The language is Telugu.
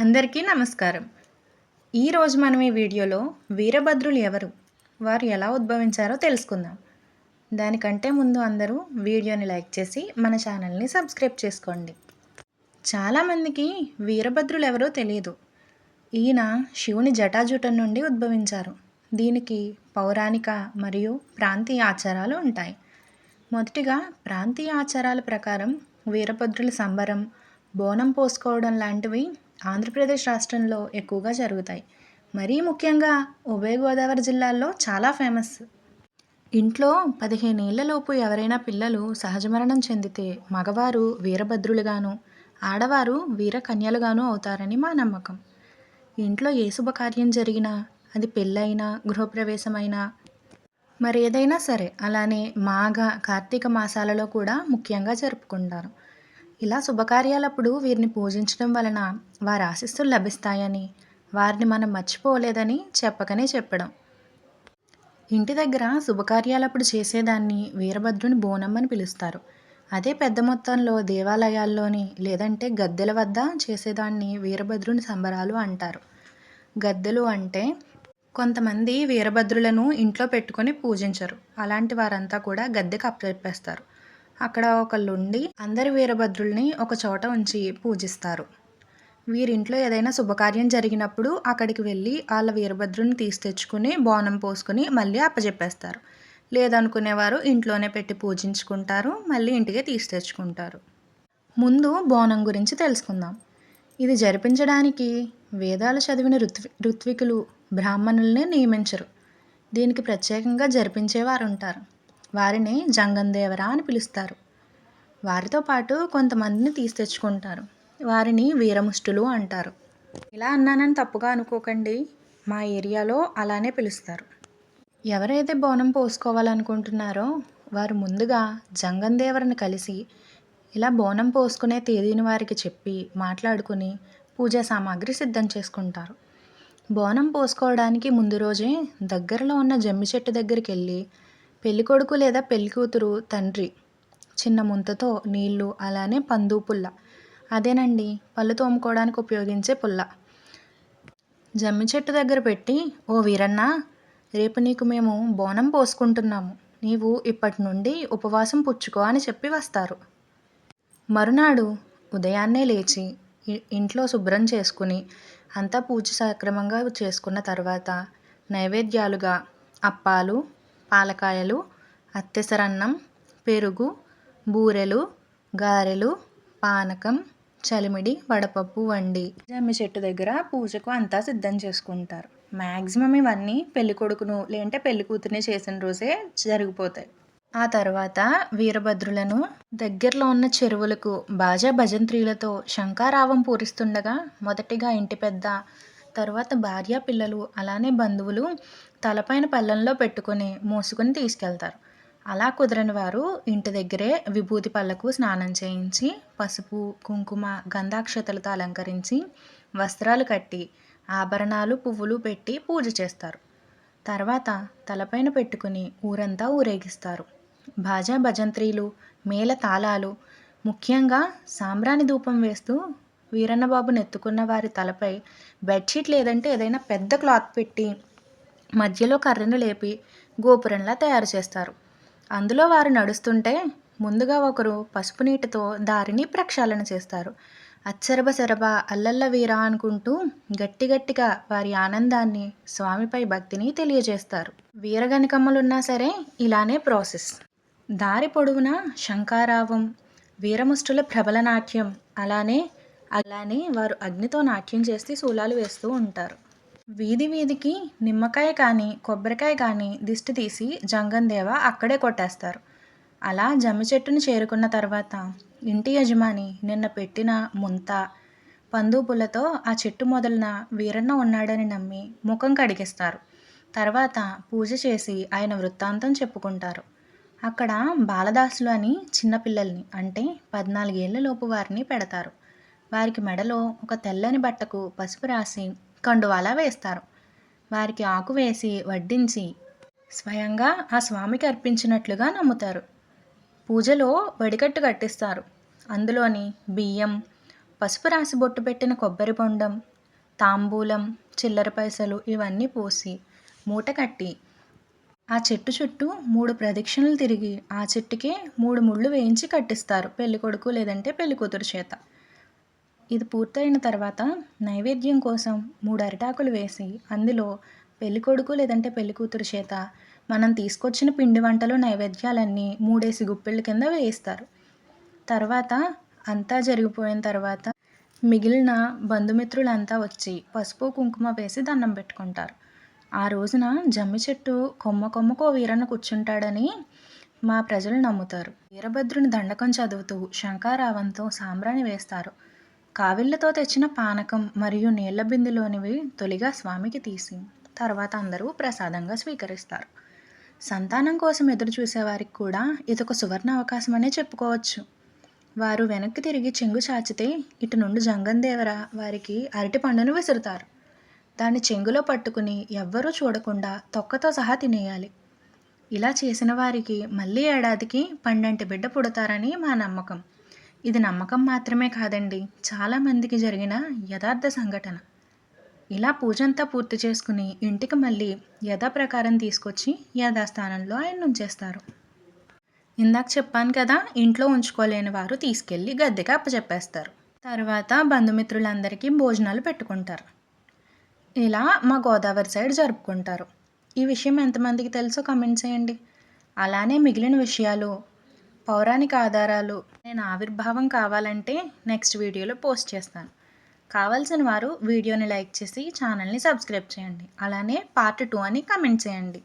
అందరికీ నమస్కారం. ఈరోజు మనం ఈ వీడియోలో వీరభద్రులు ఎవరు? వారు ఎలా ఉద్భవించారో తెలుసుకుందాం. దానికంటే ముందు అందరూ వీడియోని లైక్ చేసి మన ఛానల్ని సబ్స్క్రైబ్ చేసుకోండి. చాలామందికి వీరభద్రులు ఎవరో తెలియదు ఈయన శివుని జటాజుటం నుండి ఉద్భవించారు. దీనికి పౌరాణిక మరియు ప్రాంతీయ ఆచారాలు ఉంటాయి. మొదటిగా ప్రాంతీయ ఆచారాల ప్రకారం వీరభద్రుల సంబరం బోనం పోసుకోవడం లాంటివి ఆంధ్రప్రదేశ్ రాష్ట్రంలో ఎక్కువగా జరుగుతాయి. మరీ ముఖ్యంగా ఉభయ గోదావరి జిల్లాల్లో చాలా ఫేమస్. ఇంట్లో పదిహేను ఏళ్ళలోపు ఎవరైనా పిల్లలు సహజ మరణం చెందితే మగవారు వీరభద్రులుగాను ఆడవారు వీరకన్యలుగాను అవుతారని మా నమ్మకం. ఇంట్లో ఏ శుభకార్యం జరిగినా అది పెళ్ళైనా గృహప్రవేశమైనా మరి ఏదైనా సరే అలానే మాఘ కార్తీక మాసాలలో కూడా ముఖ్యంగా జరుపుకుంటారు. ఇలా శుభకార్యాలప్పుడు వీరిని పూజించడం వలన వారి ఆశీస్సులు లభిస్తాయని వారిని మనం మర్చిపోలేదని చెప్పకనే చెప్పడం. ఇంటి దగ్గర శుభకార్యాలప్పుడు చేసేదాన్ని వీరభద్రుని బోనం అని పిలుస్తారు. అదే పెద్ద మొత్తంలో దేవాలయాల్లోని లేదంటే గద్దెల వద్ద చేసేదాన్ని వీరభద్రుని సంబరాలు అంటారు. గద్దెలు అంటే కొంతమంది వీరభద్రులను ఇంట్లో పెట్టుకొని పూజించరు. అలాంటి వారంతా కూడా గద్దెకి అప్పచెప్పేస్తారు. అక్కడ ఒకళ్ళుండి అందరి వీరభద్రుల్ని ఒక చోట ఉంచి పూజిస్తారు. వీరింట్లో ఏదైనా శుభకార్యం జరిగినప్పుడు అక్కడికి వెళ్ళి వాళ్ళ వీరభద్రుని తీసి తెచ్చుకుని బోనం పోసుకుని మళ్ళీ అప్పచెప్పేస్తారు లేదనుకునేవారు ఇంట్లోనే పెట్టి పూజించుకుంటారు మళ్ళీ ఇంటికే తీసి తెచ్చుకుంటారు. ముందు బోనం గురించి తెలుసుకుందాం. ఇది జరిపించడానికి వేదాలు చదివిన ఋత్వి ఋత్వికులు బ్రాహ్మణుల్ని నియమించరు. దీనికి ప్రత్యేకంగా జరిపించేవారు ఉంటారు వారిని జంగందేవర అని పిలుస్తారు. వారితో పాటు కొంతమందిని తీసి తెచ్చుకుంటారు వారిని వీరముష్టులు అంటారు. ఇలా అన్నానని తప్పుగా అనుకోకండి. మా ఏరియాలో అలానే పిలుస్తారు. ఎవరైతే బోనం పోసుకోవాలనుకుంటున్నారో వారు ముందుగా జంగందేవరని కలిసి ఇలా బోనం పోసుకునే తేదీని వారికి చెప్పి మాట్లాడుకుని పూజా సామాగ్రి సిద్ధం చేసుకుంటారు. బోనం పోసుకోవడానికి ముందు రోజే దగ్గరలో ఉన్న జమ్మి చెట్టు దగ్గరికి వెళ్ళి పెళ్ళికొడుకు లేదా పెళ్ళికూతురు తండ్రి చిన్న ముంతతో నీళ్ళు అలానే పందు పుల్ల. అదేనండి పళ్ళు తోముకోవడానికి ఉపయోగించే పుల్ల. జమ్మి చెట్టు దగ్గర పెట్టి ఓ వీరన్న రేపు నీకు మేము బోనం పోసుకుంటున్నాము. నీవు ఇప్పటి నుండి ఉపవాసం పుచ్చుకో అని చెప్పి వస్తారు. మరునాడు ఉదయాన్నే లేచి ఇంట్లో శుభ్రం చేసుకుని అంతా పూజ సక్రమంగా చేసుకున్న తర్వాత నైవేద్యాలుగా అప్పాలు పాలకాయలు అత్తెసరన్నం పెరుగు బూరెలు గారెలు పానకం చలిమిడి వడపప్పు వండి. జమ్మి చెట్టు దగ్గర పూజకు అంతా సిద్ధం చేసుకుంటారు. మ్యాక్సిమం ఇవన్నీ పెళ్ళి కొడుకును లేదంటే పెళ్ళి కూతుర్ని చేసిన రోజే జరిగిపోతాయి. ఆ తర్వాత వీరభద్రులను దగ్గరలో ఉన్న చెరువులకు బాజా భజంత్రీలతో శంకారావం పూరిస్తుండగా మొదటిగా ఇంటి పెద్ద తర్వాత భార్య పిల్లలు అలానే బంధువులు తలపైన పళ్ళెంలో పెట్టుకొని మోసుకొని తీసుకెళ్తారు. అలా కుదరని వారు ఇంటి దగ్గరే విభూతి పళ్ళకు స్నానం చేయించి పసుపు కుంకుమ గంధాక్షతలతో అలంకరించి వస్త్రాలు కట్టి ఆభరణాలు పువ్వులు పెట్టి పూజ చేస్తారు. తర్వాత తలపైన పెట్టుకుని ఊరంతా ఊరేగిస్తారు. భాజా భజంత్రీలు మేళ తాళాలు ముఖ్యంగా సాంబ్రాణి ధూపం వేస్తూ వీరన్నబాబుని ఎత్తుకున్న వారి తలపై బెడ్షీట్ లేదంటే ఏదైనా పెద్ద క్లాత్ పెట్టి మధ్యలో కర్రను లేపి గోపురంలా తయారు చేస్తారు. అందులో వారు నడుస్తుంటే ముందుగా ఒకరు పసుపు నీటితో దారిని ప్రక్షాళన చేస్తారు. అచ్చరబ శరబ అల్లల్ల వీర అనుకుంటూ గట్టి గట్టిగా వారి ఆనందాన్ని స్వామిపై భక్తిని తెలియజేస్తారు. వీరగనికమ్మలున్నా సరే ఇలానే ప్రాసెస్. దారి పొడవునా శంకారావం వీరముష్టుల ప్రబల నాట్యం అలానే అలానే వారు అగ్నితో నాట్యం చేసి శూలాలు వేస్తూ ఉంటారు. వీధి వీధికి నిమ్మకాయ కానీ కొబ్బరికాయ కానీ దిష్టి తీసి జంగందేవ అక్కడే కొట్టేస్తారు. అలా జమ్మి చెట్టుని చేరుకున్న తర్వాత ఇంటి యజమాని నిన్న పెట్టిన ముంత పందు పుల్లతో ఆ చెట్టు మొదలన వీరన్న ఉన్నాడని నమ్మి ముఖం కడిగిస్తారు. తర్వాత పూజ చేసి ఆయన వృత్తాంతం చెప్పుకుంటారు. అక్కడ బాలదాసులు అని చిన్నపిల్లల్ని అంటే పద్నాలుగేళ్ళ లోపు వారిని పెడతారు. వారికి మెడలో ఒక తెల్లని బట్టకు పసుపు రాసి కండువాలా వేస్తారు. వారికి ఆకు వేసి వడ్డించి స్వయంగా ఆ స్వామికి అర్పించినట్లుగా నమ్ముతారు. పూజలో వడికట్టు కట్టిస్తారు. అందులోని బియ్యం పసుపు రాసి బొట్టు పెట్టిన కొబ్బరి బొండం తాంబూలం చిల్లర పైసలు ఇవన్నీ పోసి మూట కట్టి ఆ చెట్టు చుట్టూ మూడు ప్రదక్షిణలు తిరిగి ఆ చెట్టుకే మూడు ముళ్ళు వేయించి కట్టిస్తారు. పెళ్ళికొడుకు లేదంటే పెళ్ళికూతురు చేత. ఇది పూర్తయిన తర్వాత నైవేద్యం కోసం మూడు అరిటాకులు వేసి అందులో పెళ్ళికొడుకు లేదంటే పెళ్ళికూతురు చేత మనం తీసుకొచ్చిన పిండి వంటలు నైవేద్యాలన్నీ మూడేసి గుప్పిళ్ళ కింద వేయిస్తారు. తర్వాత అంతా జరిగిపోయిన తర్వాత మిగిలిన బంధుమిత్రులంతా వచ్చి పసుపు కుంకుమ వేసి దండం పెట్టుకుంటారు. ఆ రోజున జమ్మి చెట్టు కొమ్మ కొమ్మకో వీరన్న కూర్చుంటాడని మా ప్రజలు నమ్ముతారు. వీరభద్రుని దండకం చదువుతూ శంకారావంతో సాంబ్రాణి వేస్తారు. కావిళ్ళతో తెచ్చిన పానకం మరియు నీళ్ళ బిందులోనివి తొలిగా స్వామికి తీసి తర్వాత అందరూ ప్రసాదంగా స్వీకరిస్తారు. సంతానం కోసం ఎదురు చూసేవారికి కూడా ఇదొక సువర్ణ అవకాశం అనే చెప్పుకోవచ్చు. వారు వెనక్కి తిరిగి చెంగు చాచితే ఇటు నుండి జంగందేవర వారికి అరటి పండును విసురుతారు. దాన్ని చెంగులో పట్టుకుని ఎవ్వరూ చూడకుండా తొక్కతో సహా తినేయాలి. ఇలా చేసిన వారికి మళ్ళీ ఏడాదికి పండంటి బిడ్డ పుడతారని మా నమ్మకం. ఇది నమ్మకం మాత్రమే కాదండి. చాలామందికి జరిగిన యథార్థ సంఘటన. ఇలా పూజంతా పూర్తి చేసుకుని ఇంటికి మళ్ళీ యథాప్రకారం తీసుకొచ్చి యథాస్థానంలో ఆయన ఉంచేస్తారు. ఇందాక చెప్పాను కదా ఇంట్లో ఉంచుకోలేని వారు తీసుకెళ్ళి గద్దెకి అప్పచెప్పేస్తారు. తర్వాత బంధుమిత్రులందరికీ భోజనాలు పెట్టుకుంటారు. ఇలా మా గోదావరి సైడ్ జరుపుకుంటారు. ఈ విషయం ఎంతమందికి తెలుసో కమెంట్ చేయండి. అలానే మిగిలిన విషయాలు పౌరాణిక ఆధారాలు నేను ఆవిర్భావం కావాలంటే నెక్స్ట్ వీడియోలో పోస్ట్ చేస్తాను. కావాల్సిన వారు వీడియోని లైక్ చేసి ఛానల్ని సబ్స్క్రైబ్ చేయండి. అలానే పార్ట్ టూ అని కమెంట్ చేయండి.